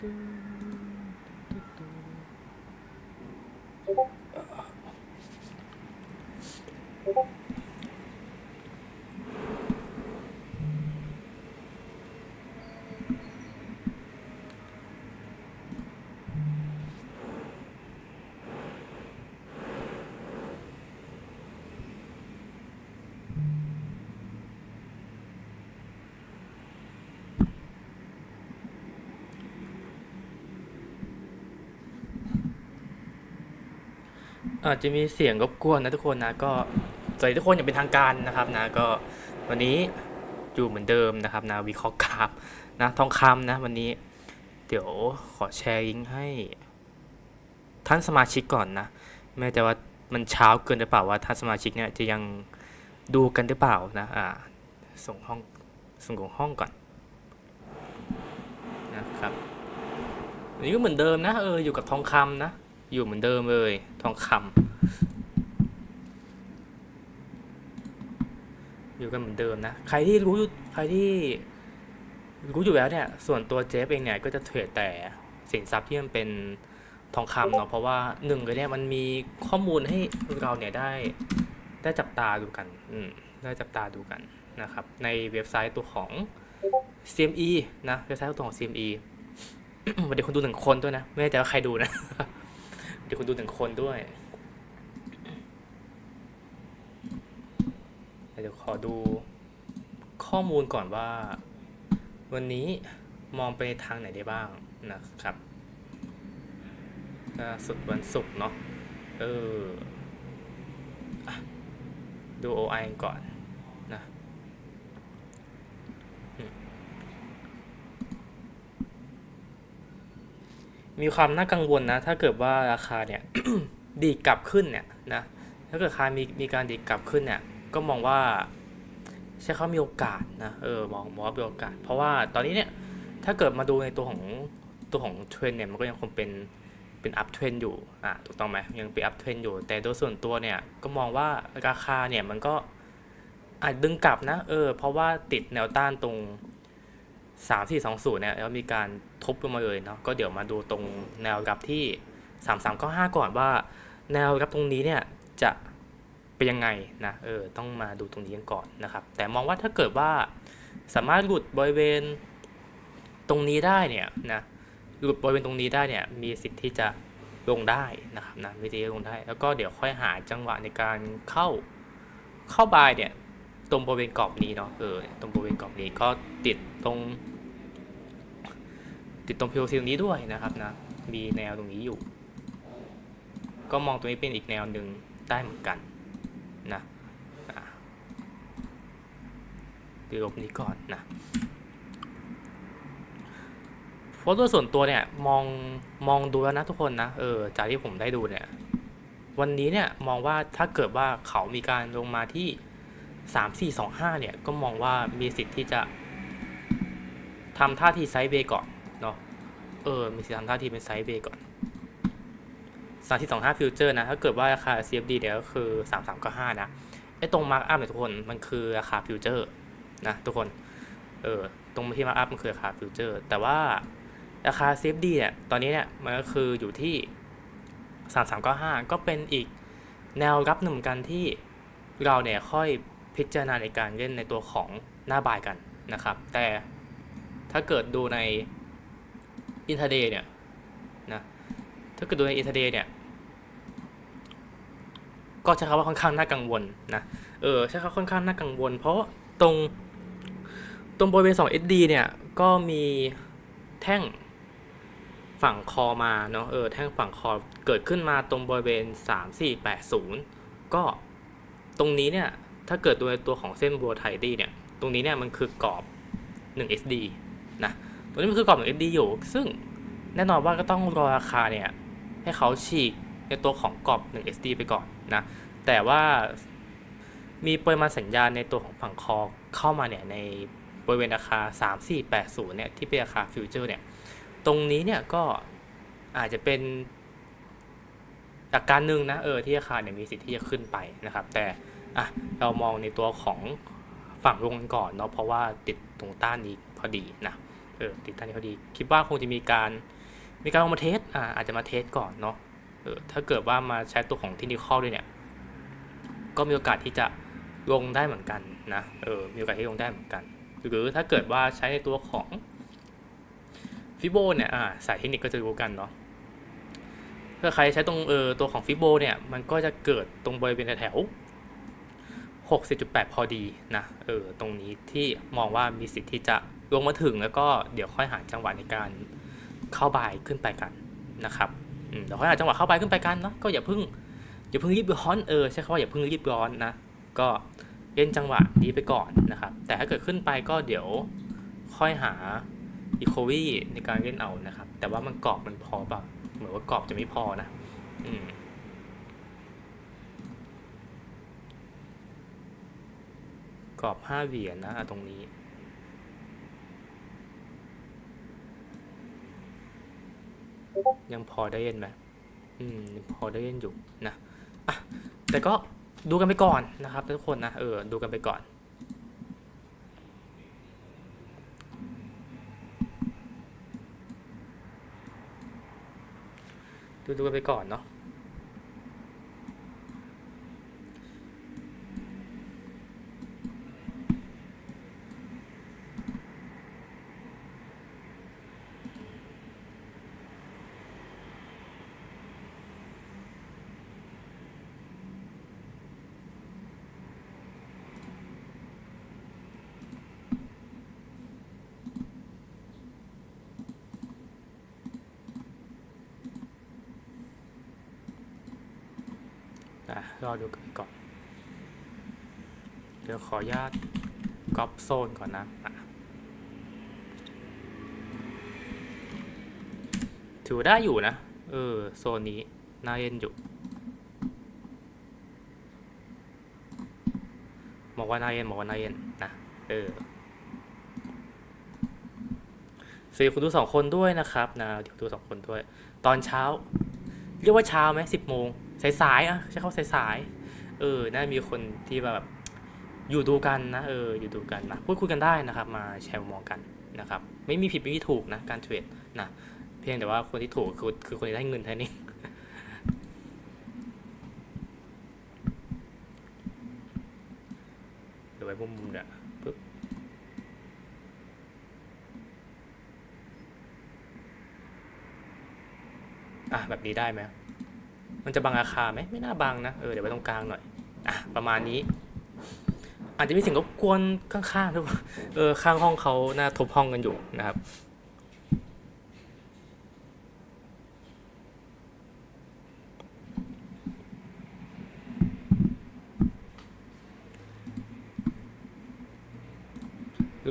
Thank you. อาจจะมีเสียงรบกวนนะทุกคนนะก็สวัสดีทุกคนอย่างเป็นทางการนะครับนะก็วันนี้อยู่เหมือนเดิมนะครับนะวิเคราะห์กราฟนะทองคำนะวันนี้เดี๋ยวขอแชร์ลิงก์ให้ ท่านสมาชิกก่อนนะแม้แต่ว่ามันเช้าเกินหรือเปล่าว่าท่านสมาชิกเนี่ยจะยังดูกันหรือเปล่านะอ่าส่งห้องส่งของห้องก่อนนะครับวันนี้ก็เหมือนเดิมนะเอออยู่กับทองคำนะ อยู่เหมือนเดิมเลย ทองคำอยู่กันเหมือนเดิมนะ ใครที่รู้อยู่ใครที่รู้อยู่แล้วเนี่ย ส่วนตัวเจฟเองเนี่ยก็จะเทรดแต่สินทรัพย์ที่มันเป็นทองคำเนาะเพราะว่าหนึ่งเลยเนี่ยมันมีข้อมูลให้เราเนี่ยได้ได้จับตาดูกัน อืม ได้จับตาดูกันนะครับ ในเว็บไซต์ตัวของ CME นะ เว็บไซต์ตัวของ CME วันเดียวคนดูหนึ่งคนด้วยนะ ไม่แน่ใจว่าใครดูนะ เดี๋ยวคุณดูหนึ่งคนด้วยเดี๋ยวขอดูข้อมูลก่อนว่า วันนี้มองไปทางไหนได้บ้างนะครับล่าสุดวันศุกร์เนาะเออดู OI ก่อนนะอืม มีความน่ากังวลนะ ถ้าเกิดว่าราคาเนี่ยดีกลับขึ้นเนี่ยนะถ้าเกิดราคามีมีการดีกลับขึ้นเนี่ย ก็มองว่าใช่เขามีโอกาสนะเออมองมองว่าเป็นโอกาส เพราะว่าตอนนี้เนี่ยถ้าเกิดมาดูในตัวของตัวของเทรนเนี่ยมันก็ยังคงเป็นเป็นอัพเทรนอยู่อะถูกต้องไหมยังเป็นอัพเทรนอยู่ แต่โดยส่วนตัวเนี่ยก็มองว่าราคาเนี่ยมันก็อาจดึงกลับนะเออเพราะว่าติดแนวต้านตรง สามสี่สองศูนย์เนี่ยแล้วมีการทุบลงมาเลยเนาะก็เดี๋ยวมาดูตรงแนวรับที่สามสามเก้าห้าก่อนว่า แนวรับตรงนี้เนี่ยจะเป็นยังไงนะเออต้องมาดูตรงนี้กันก่อนนะครับ แต่มองว่าถ้าเกิดว่าสามารถหลุดบริเวณตรงนี้ได้เนี่ยนะหลุดบริเวณตรงนี้ได้เนี่ยมีสิทธิ์ที่จะลงได้นะครับนะวิธีลงได้ แล้วก็เดี๋ยวค่อยหาจังหวะในการเข้าเข้าบายเนี่ย ตรงบริเวณกรอบนี้เนาะเออตรงบริเวณกรอบนี้ก็ติดตรง ติดตรงพิวซีตรงนี้ด้วยนะครับนะมีแนวตรงนี้อยู่ ก็มองตรงนี้เป็นอีกแนวหนึ่งได้เหมือนกันนะอะดูลบนี้ก่อนนะเพราะตัวส่วนตัวเนี่ยมองมองดูแล้วนะทุกคนนะเออจากที่ผมได้ดูเนี่ยวันนี้เนี่ยมองว่าถ้าเกิดว่าเขามีการลงมาที่ สามสี่สองห้าเนี่ยก็มองว่ามีสิทธิ์ที่จะทำท่าทีไซด์เบก่อนเนาะเออมีสิทธิ์ทำท่าทีเป็นไซด์เบก่อนสามที่สองห้าฟิวเจอร์นะ ถ้าเกิดว่าราคา CFD เนี่ยก็คือสามสามก็ห้านะไอ้ตรงมาร์กอัพเนี่ยทุกคนมันคือราคาฟิวเจอร์นะทุกคนเออตรงที่มาร์กอัพมันคือราคาฟิวเจอร์ แต่ว่าราคา CFD เนี่ยตอนนี้เนี่ยมันก็คืออยู่ที่สามสามก็ห้าก็เป็นอีกแนวรับหนึ่งเหมือนกันที่เราเนี่ยค่อย พิจารณาในการเล่นในตัวของหน้าบายกันนะครับ แต่ถ้าเกิดดูในอินเท r เดย์เนี่ยนะถ้าเกิดดูในอินเท r เดย์เนี่ยก็ใช้คำว่าค่อนข้างน่ากังวลนะเออใช้คำว่าค่อนข้างน่ากังวล เพราะตรงตรงบริเวณ2 SD เนี่ยก็มีแท่งฝั่งคอมาเนาะเออแท่งฝั่งคอเกิดขึ้นมาตรงบริเวณ 3480 ก็ตรงนี้เนี่ย ถ้าเกิดดูในตัวของเส้นบัวไทดีเนี่ย ตรงนี้เนี่ยมันคือกรอบ 1 SD นะ ตรงนี้มันคือกรอบ 1 SD อยู่ ซึ่งแน่นอนว่าก็ต้องรอราคาเนี่ยให้เขาฉีกในตัวของกรอบ 1 SD ไปก่อนนะ แต่ว่ามีปริมาณสัญญาณในตัวของฝั่งคอเข้ามาเนี่ยในบริเวณราคา 3480 เนี่ยที่เป็นราคาฟิวเจอร์เนี่ย ตรงนี้เนี่ยก็อาจจะเป็นอาการหนึ่งนะเออที่ราคาเนี่ยมีสิทธิ์ที่จะขึ้นไปนะครับ แต่ อะเรามองในตัวของฝั่งลงกันก่อนเนาะเพราะว่าติดตรงต้านนี้พอดีนะเออติดตั้งที่เขาดี คิดว่าคงจะมีการมีการลองมาเทสอ่าอาจจะมาเทสก่อนเนาะเออถ้าเกิดว่ามาใช้ตัวของที่นิคอลด้วยเนี่ย ก็มีโอกาสที่จะลงได้เหมือนกันนะเออมีโอกาสที่ลงได้เหมือนกัน หรือถ้าเกิดว่าใช้ในตัวของฟิโบเนี่ยอ่าสายเทคนิคก็จะรู้กันเนาะถ้าใครใช้ตรงเออตัวของฟิโบเนี่ยมันก็จะเกิดตรงบริเวณแถว 60.8 พอดีนะเออตรงนี้ที่มองว่ามีสิทธิ์ที่จะลงมาถึงแล้วก็เดี๋ยวค่อยหาจังหวะในการเข้าบายขึ้นไปกันนะครับเดี๋ยวค่อยหาจังหวะเข้าบายขึ้นไปกันเนาะก็อย่าเพิ่งอย่าเพิ่งรีบร้อนเออใช้คำว่าอย่าเพิ่งรีบร้อนนะก็เล่นจังหวะนี้ไปก่อนนะครับ แต่ถ้าเกิดขึ้นไปก็เดี๋ยวค่อยหาอีโควีในการเล่นเอานะครับ แต่ว่ามันกรอบมันพอเปล่าเหมือนว่ากรอบจะไม่พอนะ อืม รอบห้าเหรียญนะอะตรงนี้ ยังพอได้เย็นไหมอืมพอได้เย็นอยู่นะอะแต่ก็ดูกันไปก่อนนะครับทุกคนนะเออดูกันไปก่อนดูดูกันไปก่อนเนาะ อะรอดูกันก่อน เดี๋ยวขออนุญาตก๊อปโซนก่อนนะถือได้อยู่นะ เออ โซนนี้ น่าเย็นอยู่บอกว่าน่าเย็นบอกว่าน่าเย็นนะ เออสวัสดีคุณดูสองคนด้วยนะครับนะเดี๋ยวดูสองคนด้วย ตอนเช้า เรียกว่าเช้าไหมสิบโมง สายๆอะใช้คำว่าสายๆเออน่ามีคนที่แบบอยู่ดูกันนะเอออยู่ดูกันนะพูดคุยกันได้นะครับ มาแชร์มุมมองกันนะครับ ไม่มีผิดไม่มีถูกนะการเทรดนะเพียงแต่ว่าคนที่ถูกคือคือคนที่ได้เงินเท่านี้นเดี๋ยวไว้มุมมุมเนี่ยปึ๊บอะแบบนี้ได้ไหม มันจะบังราคาไหมไม่น่าบังนะ เออ เดี๋ยวไว้ตรงกลางหน่อย อะ ประมาณนี้ อาจจะมีเสิ่งรบกวนข้างๆด้วยเออ ข้างห้องเขาน่าทบห้องกันอยู่นะครับ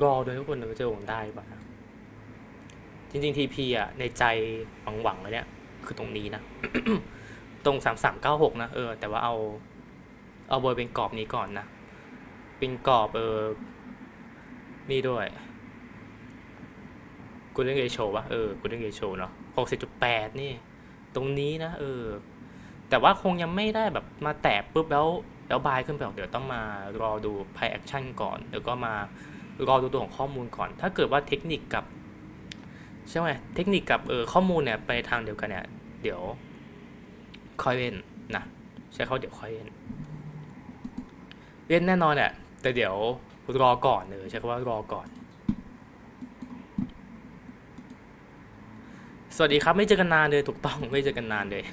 รอด้วยทุกคนว่าจะลงได้ปะจริงๆ TP อะในใจหวังๆเลยเนี่ย คือตรงนี้นะ ตรงสามสามเก้าหกนะเออแต่ว่าเอาเอาบอยเป็นกรอบนี้ก่อนนะ เป็นกรอบเออนี่ด้วยกูเล่นเกโชวะเออกูเล่นเกโชเนาะหกสิบจุดแปดนี่ ตรงนี้นะเออ แต่ว่าคงยังไม่ได้แบบมาแตะปุ๊บแล้วแล้วบายขึ้นไปหรอกเดี๋ยวต้องมารอดู p พแอคชั่นก่อนแล้วก็มารอดูตัวของข้อมูลก่อน ถ้าเกิดว่าเทคนิคกับใช่ไหมเทคนิคกับเออข้อมูลเนี่ยไปทางเดียวกันเนี่ย เดี๋ยว ค่อยเว้นนะใช้เขาเดี๋ยวค่อยเว้นเว้นแน่นอนแหละแต่เดี๋ยวรอก่อนเออใช้คำว่ารอก่อน สวัสดีครับไม่เจอกันนานเลยถูกต้องไม่เจอกันนานเลย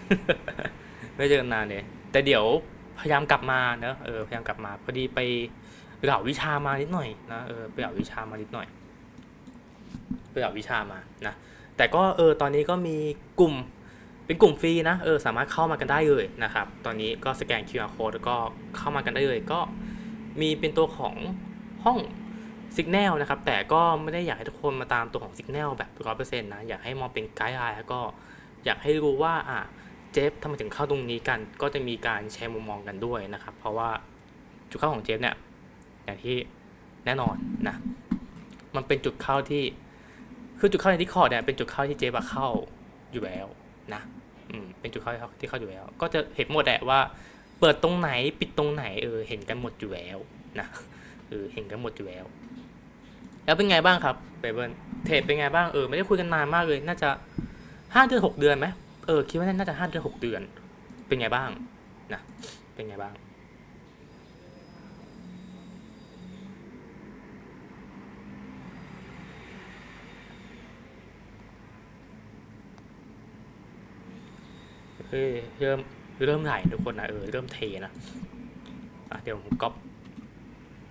ไม่เจอกันนานเลยแต่เดี๋ยวพยายามกลับมาเนอะเออพยายามกลับมาพอดีไปเหล่าวิชามานิดหน่อยนะเออไปเหล่าวิชามานิดหน่อยไปเหล่าวิชามานะแต่ก็เออตอนนี้ก็มีกลุ่ม เป็นกลุ่มฟรีนะเออสามารถเข้ามากันได้เลยนะครับ ตอนนี้ก็สแกน QR code แล้วก็เข้ามากันได้เลย ก็มีเป็นตัวของห้อง Signal นะครับ แต่ก็ไม่ได้อยากให้ทุกคนมาตามตัวของ Signal แบบร้อยเปอร์เซ็นต์นะ อยากให้มองเป็นไกด์ไลน์แล้วก็อยากให้รู้ว่าอะเจฟทำไมถึงเข้าตรงนี้กัน ก็จะมีการแชร์มุมมองกันด้วยนะครับ เพราะว่าจุดเข้าของเจฟเนี่ยอย่างที่แน่นอนนะ มันเป็นจุดเข้าที่ คือจุดเข้าในที่คอร์ดเนี่ยเป็นจุดเข้าที่เจฟเข้าอยู่แล้ว นะอืมเป็นจุดเข้าที่เข้าอยู่แล้ว ก็จะเห็นหมดแหละว่า เปิดตรงไหนปิดตรงไหนเออเห็นกันหมดอยู่แล้วนะเออเห็นกันหมดอยู่แล้ว แล้วเป็นไงบ้างครับเบเบิลเทปเป็นไงบ้างเออไม่ได้คุยกันนานมากเลย น่าจะห้าเดือนหกเดือนไหมเออคิดว่าน่าจะห้าเดือนหกเดือน เป็นไงบ้างนะเป็นไงบ้าง เฮ้เริ่มเริ่มไหลทุกคนนะเออเริ่มเทนะอะเดี๋ยวผมก๊อป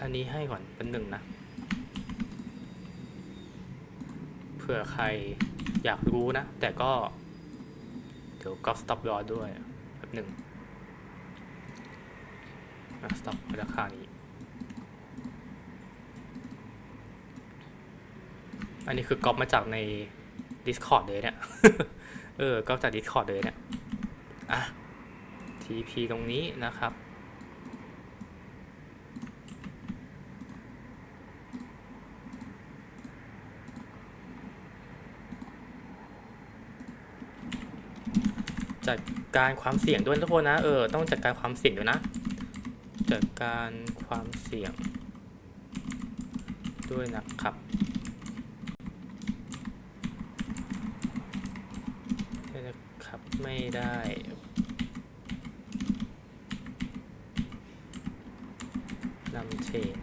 อันนี้ให้ก่อนเป็นหนึ่งนะเผื่อใครอยากรู้นะ แต่ก็ เดี๋ยวก๊อปสต็อปรอด้วยแบบหนึ่งสต็อปราคานี้อันนี้คือก๊อปมาจากใน Discord เลยเนี่ย เออ ก๊อปจาก Discord เลยเนี่ย อะ TP ตรงนี้นะครับ จัดการความเสี่ยงด้วยทุกคนนะ เออ ต้องจัดการความเสี่ยงด้วยนะ จัดการความเสี่ยง ด้วยนะครับด้วยนะครับไม่ได้ นำเทรด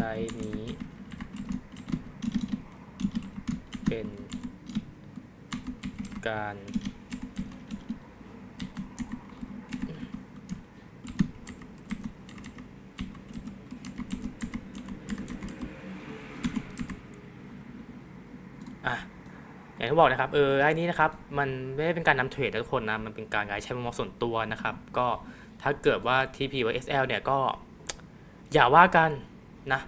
รายนี้ เป็นการอะอย่างที่บอกนะครับเออไอ้นี้นะครับมันไม่ได้เป็นการนำเทรดทุกคนนะมันเป็นการใช้มุมมองส่วนตัวนะครับ ก็ถ้าเกิดว่า TP หรือ SL เนี่ยก็อย่าว่ากันนะ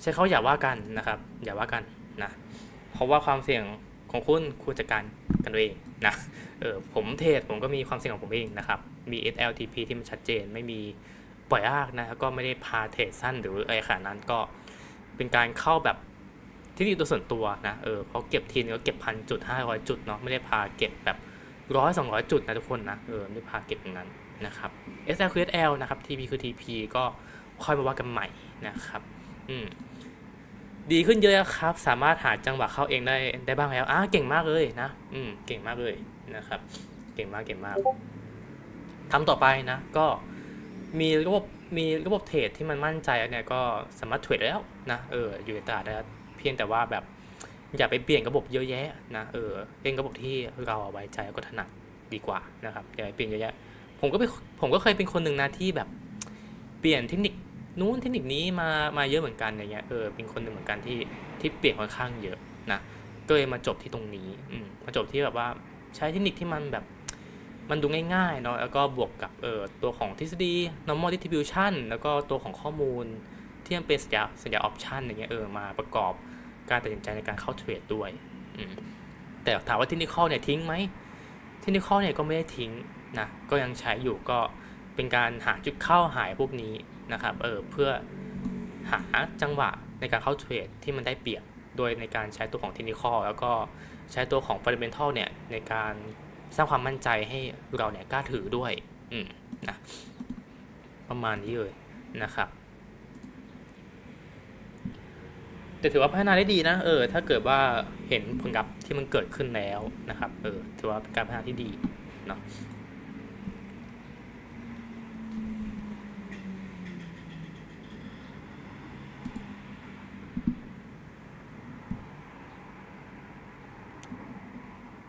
ใช้เขาอย่าว่ากันนะครับ อย่าว่ากันนะ ราะว่าความเสี่ยงของคุณคุณจัดการกันเองนะเออผมเทรดผมก็มีความเสี่ยงของผมเองนะครับ มี SLTP ที่มันชัดเจนไม่มีปล่อยอากนะแล้วก็ไม่ได้พาเทรดสั้นหรืออะไรขนาดนั้นก็เป็นการเข้าแบบที่ดีตัวส่วนตัวนะเออเขาเก็บทีนึงก็เก็บพันจุดห้าร้อยจุดเนาะไม่ได้พาเก็บแบบร้อยสองร้อยจุดนะทุกคนนะเออไม่ได้พาเก็บอย่างนั้นนะครับ SL คือ SL นะครับ TP คือ TP ก็ค่อยมาว่ากันใหม่นะครับ อืม ดีขึ้นเยอะครับ สามารถหาจังหวะเข้าเองได้ได้บ้างแล้วอะเก่งมากเลยนะ อืมเก่งมากเลยนะครับ เก่งมากเก่งมากทำต่อไปนะ ก็มีระบบมีระบบเทรดที่มันมั่นใจเนี่ยก็สามารถเทรดได้แล้วนะเอออยู่ในตลาดได้เพียงแต่ว่าแบบอย่าไปเปลี่ยนระบบเยอะแยะนะเออเล่นระบบที่เราไว้ใจแล้วก็ถนัดดีกว่านะครับอย่าไปเปลี่ยนเยอะแยะผมก็เป็นผมก็เคยเป็นคนหนึ่งนะที่แบบเปลี่ยนเทคนิค นู้นเทคนิคนี้มามาเยอะเหมือนกันอย่างเงี้ยเออเป็นคนหนึ่งเหมือนกันที่ที่เปลี่ยนค่อนข้างเยอะนะก็เลยมาจบที่ตรงนี้อืมมาจบที่แบบว่าใช้เทคนิคที่มันแบบมันดูง่ายๆเนาะแล้วก็บวกกับเออตัวของทฤษฎี normal distribution แล้วก็ตัวของข้อมูลที่มันเป็นสัญญาสัญญา option อย่างเงี้ยเออมาประกอบการตัดสินใจในการเข้าเทรดด้วยอืมแต่ถามว่าเทคนิคเนี่ยทิ้งไหมเทคนิคเนี่ยก็ไม่ได้ทิ้งนะก็ยังใช้อยู่ก็เป็นการหาจุดเข้าหายพวกนี้ นะครับเออเพื่อหาจังหวะในการเข้าเทรดที่มันได้เปรียบโดยในการใช้ตัวของเทคนิคแล้วก็ใช้ตัวของ fundamental เนี่ยในการสร้างความมั่นใจให้เราเนี่ยกล้าถือด้วยอืมนะประมาณนี้เลยนะครับแต่ถือว่าพัฒนาได้ดีนะเออถ้าเกิดว่าเห็นผลลัพธ์ที่มันเกิดขึ้นแล้วนะครับเออถือว่าเป็นการพัฒนาที่ดีเนาะ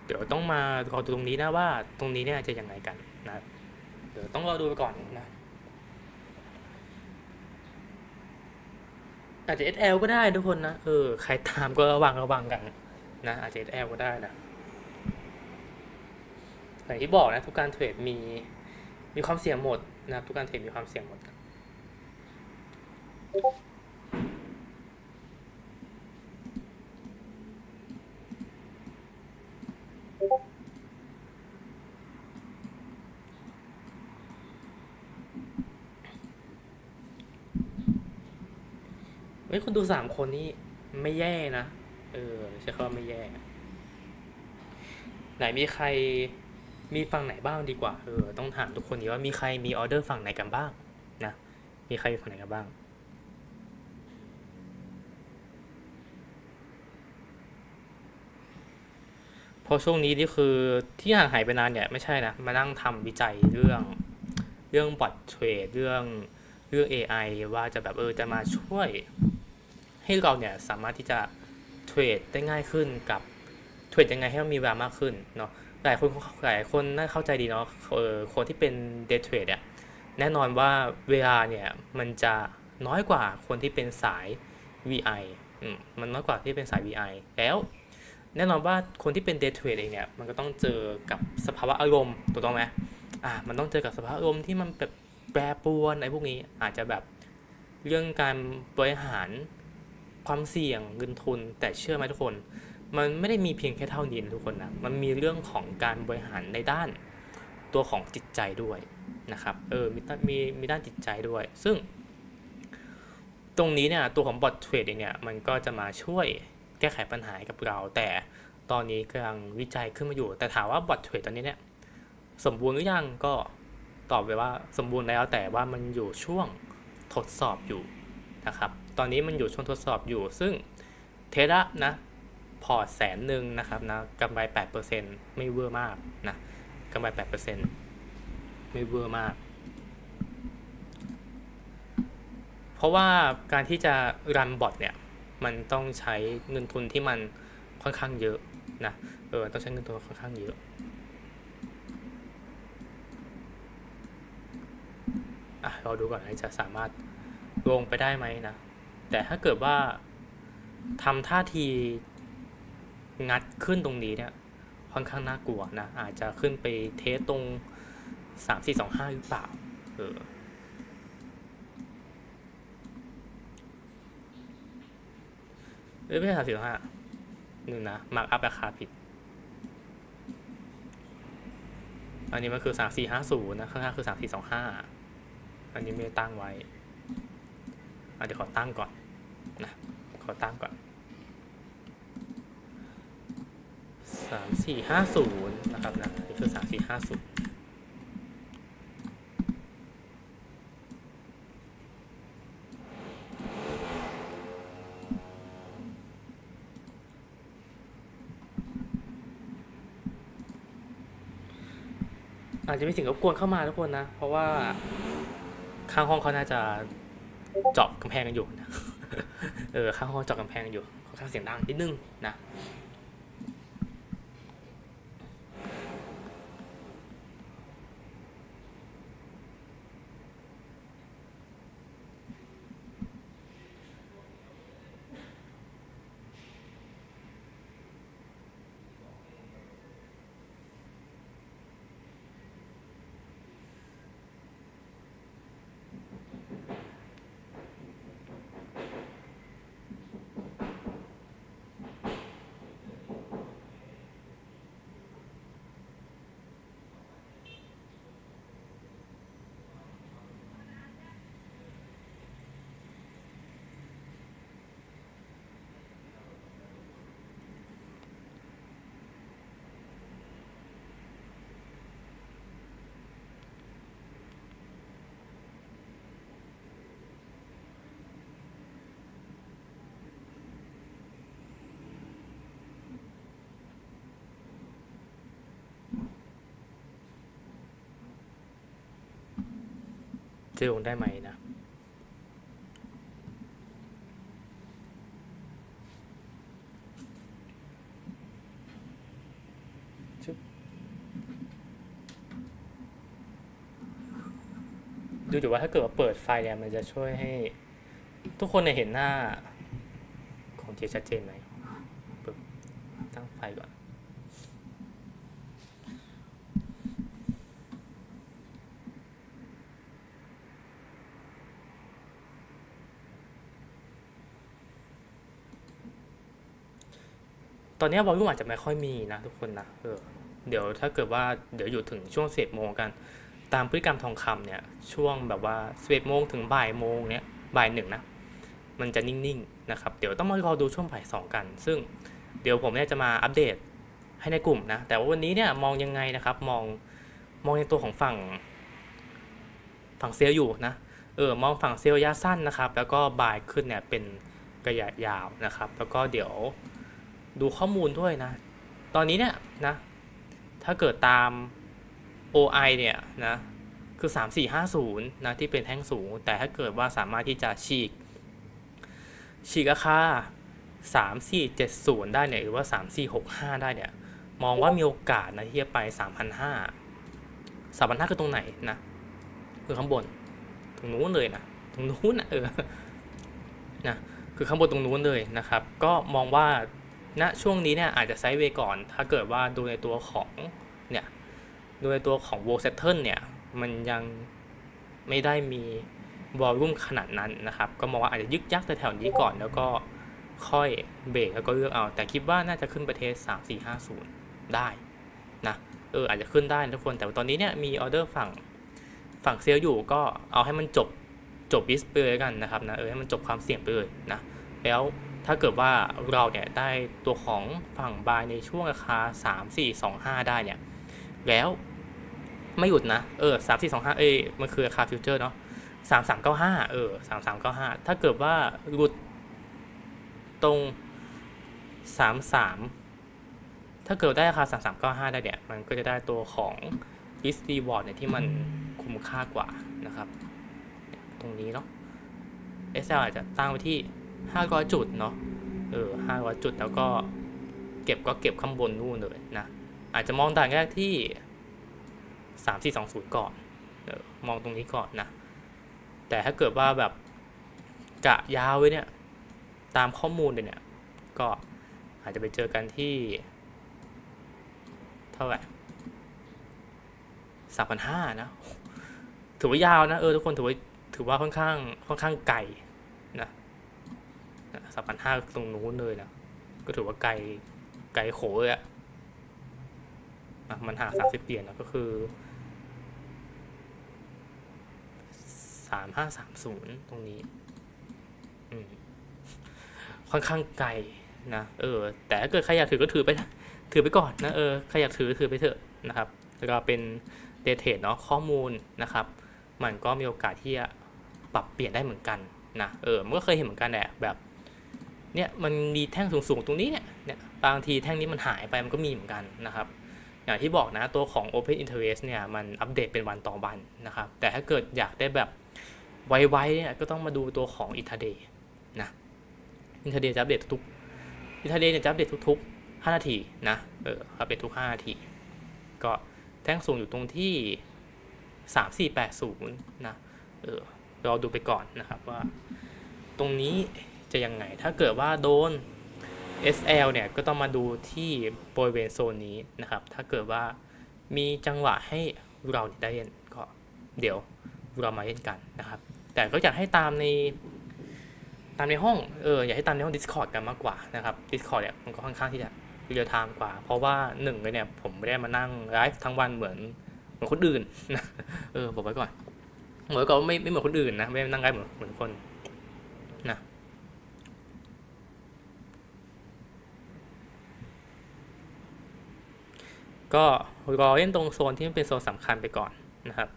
เดี๋ยว ต้องมารอดูตรงนี้นะว่าตรงนี้เนี่ยจะยังไงกันนะเดี๋ยวต้องรอดูไปก่อนนะอาจจะ SL ก็ได้ทุกคนนะเออใครตามก็ระวังระวังกันนะอาจจะ SL ก็ได้นะอย่างที่บอกนะทุกการเทรดมีมีความเสี่ยงหมดนะทุกการเทรดมีความเสี่ยงหมด ฮ้ยคนดูสามคนนี่ไม่แย่นะ เออใช่คำว่าไม่แย่ ไหนมีใครมีฝั่งไหนบ้างดีกว่า เออ ต้องถามทุกคนนี้ว่ามีใครมีออเดอร์ฝั่งไหนกันบ้างนะ มีใครอยู่ฝั่งไหนกันบ้างเพราะช่วงนี้นี่คือที่ห่างหายไปนานเนี่ยไม่ใช่นะ มานั่งทำวิจัยเรื่องเรื่องบอทเทรดเรื่องเรื่อง AI ว่าจะแบบเออจะมาช่วย ให้เราเนี่ยสามารถที่จะเทรดได้ง่ายขึ้นกับเทรดยังไงให้มันมีเวลามากขึ้นเนาะหลายคนหลายคนน่าเข้าใจดีเนาะเออคนที่เป็นเดย์เทรดเนี่ยแน่นอนว่าเวลาเนี่ยมันจะน้อยกว่าคนที่เป็นสาย VI อืมมันน้อยกว่าที่เป็นสาย VI แล้วแน่นอนว่าคนที่เป็นเดย์เทรดเองเนี่ยมันก็ต้องเจอกับสภาวะอารมณ์ถูกต้องไหมอ่ามันต้องเจอกับสภาวะอารมณ์ที่มันแบบแปรปรวนไอ้พวกนี้อาจจะแบบเรื่องการบริหาร ความเสี่ยงเงินทุน แต่เชื่อไหมทุกคน มันไม่ได้มีเพียงแค่เท่านี้ทุกคนนะมันมีเรื่องของการบริหารในด้านตัวของจิตใจด้วยนะครับเออมีด้านมีมีด้านจิตใจด้วย ซึ่ง ตรงนี้เนี่ยตัวของบอทเทรดเนี่ยมันก็จะมาช่วยแก้ไขปัญหาให้กับเรา แต่ตอนนี้กำลังวิจัยขึ้นมาอยู่ แต่ถามว่าบอทเทรดตอนนี้เนี่ยสมบูรณ์หรือยังก็ตอบไปว่าสมบูรณ์แล้วแต่ว่ามันอยู่ช่วงทดสอบอยู่ นะครับ ตอนนี้มันอยู่ช่วงทดสอบอยู่ ซึ่งเทระนะพอร์ตแสนหนึ่งนะครับนะกำไร 8%ไม่เวอร์มากนะกำไร 8%ไม่เวอร์มาก เพราะว่าการที่จะรันบอทเนี่ยมันต้องใช้เงินทุนที่มันค่อนข้างเยอะนะเออต้องใช้เงินทุนค่อนข้างเยอะอะราดูก่อนว่าจะสามารถ ลงไปได้ไหมนะ แต่ถ้าเกิดว่าทำท่าทีงัดขึ้นตรงนี้เนี่ย ค่อนข้างน่ากลัวนะ อาจจะขึ้นไปเทสตรงสามสี่สองห้าหรือเปล่า เออเอ้ยไม่ใช่สามสี่สองห้าหนึ่งนะมาร์กอัพราคาผิด อันนี้มันคือสามสี่ห้าศูนย์นะ ข้างหน้าคือสามสี่สองห้าอันนี้ไม่ได้ตั้งไว้ เดี๋ยวขอตั้งก่อนนะขอตั้งก่อนสามสี่ห้าศูนย์นะครับนะนี่คือสามสี่ห้าศูนย์อาจจะมีสิ่งรบกวนเข้ามาทุกคนนะ เพราะว่าข้างห้องเขาน่าจะ เจาะกำแพงกันอยู่นะเออข้างห้องเจาะกำแพงกันอยู่ค่อนข้างเสียงดังนิดนึงนะ จะลงได้ไหมนะดูอยู่ว่าถ้าเกิดว่าเปิดไฟล์เนี่ยมันจะช่วยให้ ทุกคนเนี่ยเห็นหน้าของเจชัดเจนไหมตั้งไฟก่อน ตอนนี้วอลลุ่มอาจจะไม่ค่อยมีนะทุกคนนะเออเดี๋ยวถ้าเกิดว่าเดี๋ยวอยู่ถึงช่วงสิบโมงกัน ตามพฤติกรรมทองคำเนี่ย ช่วงแบบว่าสิบเอ็ดโมงถึงบ่ายโมงเนี่ยบ่ายหนึ่งนะ มันจะนิ่งๆนะครับ เดี๋ยวต้องมารอดูช่วงบ่ายสองกัน ซึ่งเดี๋ยวผมเนี่ยจะมาอัปเดตให้ในกลุ่มนะ แต่ว่าวันนี้เนี่ยมองยังไงนะครับ มองมองในตัวของฝั่ง ฝั่งเซลล์อยู่นะ เออ มองฝั่งเซลล์ระยะสั้นนะครับ แล้วก็บายขึ้นเนี่ยเป็นระยะยาวนะครับ แล้วก็เดี๋ยว ดูข้อมูลด้วยนะ ตอนนี้เนี่ยนะ ถ้าเกิดตาม OI เนี่ยนะ คือ 3450 นะ ที่เป็นแท่งสูง แต่ถ้าเกิดว่าสามารถที่จะฉีก ฉีกราคา3470 ได้เนี่ย หรือว่า 3465 ได้เนี่ย มองว่ามีโอกาสนะที่จะไป 3,500 3,500คือตรงไหนนะ คือข้างบน ตรงนู้นเลยนะ ตรงนู้นนะเออ นะ คือข้างบนตรงนู้นเลยนะครับ ก็มองว่า ณช่วงนี้เนี่ยอาจจะไซด์เวย์ก่อน ถ้าเกิดว่าดูในตัวของเนี่ยดูในตัวของ w o r l Settle เนี่ยมันยังไม่ได้มีวอลลุ่มขนาดนั้นนะครับ ก็มองว่าอาจจะยึกยักแต่แถวนี้ก่อนแล้วก็ค่อยเบรกแล้วก็เลือกเอา แต่คิดว่าน่าจะขึ้นประเทศ3 4 5 0ได้นะเอออาจจะขึ้นได้ทุกคน แต่ว่าตอนนี้เนี่ยมีออเดอร์ฝั่งฝั่งเซลล์อยู่ก็เอาให้มันจบจบบิสไปเลยกันนะครับนะเออให้มันจบความเสี่ยงไปเลยนะแล้ว ถ้าเกิดว่าเราเนี่ยได้ตัวของฝั่งบายในช่วงราคา 3 4 2 5 ได้เนี่ย แล้วไม่หยุดนะ เออ3 4 2 5เอ้ยมันคือราคาฟิวเจอร์เนาะ3 3 9 5เออ3 3 9 5ถ้าเกิดว่าหลุดตรง3 3ถ้าเกิดได้ราคา3 3 9 5ได้เนี่ย มันก็จะได้ตัวของ risk reward เนี่ยที่มันคุ้มค่ากว่านะครับ ตรงนี้เนาะ SL อาจจะตั้งไว้ที่ 500จุดเนาะเออ500จุดแล้วก็เก็บก็เก็บข้างบนนู่นเลยนะอาจจะมองด่านแรกที่3420ก่สองศูนเออมองตรงนี้ก่อนนะ แต่ถ้าเกิดว่าแบบกะยาวไว้เนี่ย ตามข้อมูลเลยเนี่ย ก็อาจจะไปเจอกันที่ เท่าไหร่สามพันห้านะ ถือว่ายาวนะ เออทุกคนถือว่าถือว่าค่อนข้างค่อนข้างไกล สามพันห้าตรงนู้นเลยนะ ก็ถือว่าไกลไกลโขเลยอะ่ะมันหาสามสิบเหรียญนะก็คือสามห้าสามศูนย์ตรงนี้ อืม ค่อนข้างไกลนะเออ แต่ถ้าเกิดใครอยากถือก็ถือไปนะถือไปก่อนนะเออใครอยากถือถือไปเถอะนะครับ แล้วก็เป็นเดทเทดเนาะข้อมูลนะครับ มันก็มีโอกาสที่จะปรับเปลี่ยนได้เหมือนกันนะเออมันก็เคยเห็นเหมือนกันแหละแบบ เนี่ยมันมีแท่งสูงๆตรงนี้เนี่ยเนี่ยบางทีแท่งนี้มันหายไปมันก็มีเหมือนกันนะครับ อย่างที่บอกนะตัวของ Open Interest เนี่ยมันอัปเดตเป็นวันต่อวันนะครับ แต่ถ้าเกิดอยากได้แบบไวๆเนี่ยก็ต้องมาดูตัวของ Intraday นะ Intraday จะอัปเดตทุกๆ Intraday เนี่ยจะอัปเดตทุกๆ 5 นาทีนะเอออัปเดตทุก 5 นาที ก็แท่งสูงอยู่ตรงที่ 3480 นะเออรอดูไปก่อนนะครับว่าตรงนี้ จะยังไง ถ้าเกิดว่าโดน SL เนี่ยก็ต้องมาดูที่บริเวณโซนนี้นะครับ ถ้าเกิดว่ามีจังหวะให้เราได้เล่นก็เดี๋ยวเรามาเล่นกันนะครับ แต่ก็อยากให้ตามในตามในห้อง เอออยากให้ตามในห้อง Discord กันมากกว่านะครับ Discord เนี่ยมันก็ค่อนข้างที่จะเรียลไทม์กว่า เพราะว่าหนึ่งเลยเนี่ยผมไม่ได้มานั่งไลฟ์ทั้งวันเหมือนเหมือนคนอื่นนะเออบอกไว้ก่อนเหมือนกับไม่ไม่เหมือนคนอื่นนะไม่ได้นั่งไลฟ์เหมือนเหมือนคนนะ ก็รอเล่นตรงโซนที่มันเป็นโซนสำคัญไปก่อนนะครับ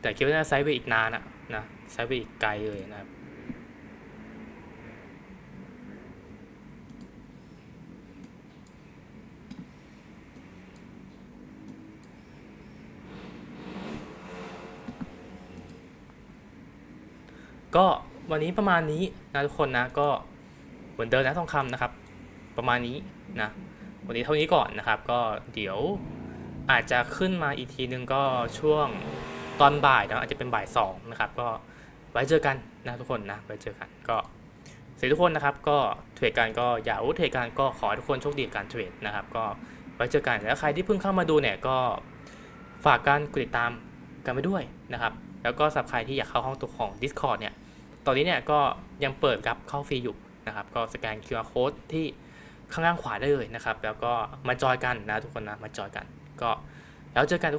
แต่คิดว่าน่าไซด์ไปอีกนานอะนะไซด์ไปอีกไกลเลยนะครับ ก็วันนี้ประมาณนี้นะทุกคนนะก็เหมือนเดิมนะทองคำนะครับ ประมาณนี้นะวันนี้เท่านี้ก่อนนะครับ ก็เดี๋ยวอาจจะขึ้นมาอีกทีนึงก็ช่วงตอนบ่ายนะอาจจะเป็นบ่ายสองนะครับ ก็ไว้เจอกันนะทุกคนนะไว้เจอกันก็สวัสดีทุกคนนะครับ ก็เทรดกันก็อย่าอุดเทรดกันก็ขอทุกคนโชคดีกับการเทรดนะครับ ก็ไว้เจอกันแล้วใครที่เพิ่งเข้ามาดูเนี่ยก็ฝากการกดติดตามกันไปด้วยนะครับ แล้วก็สำหรับใครที่อยากเข้าห้องตัวของ Discord เนี่ย ตอนนี้เนี่ยก็ยังเปิดรับเข้าฟรีอยู่นะครับ ก็สแกน QR code ที่ข้างล่างขวาได้เลยนะครับ แล้วก็มาจอยกันนะทุกคนนะ มาจอยกัน ก็แล้วเจอกัน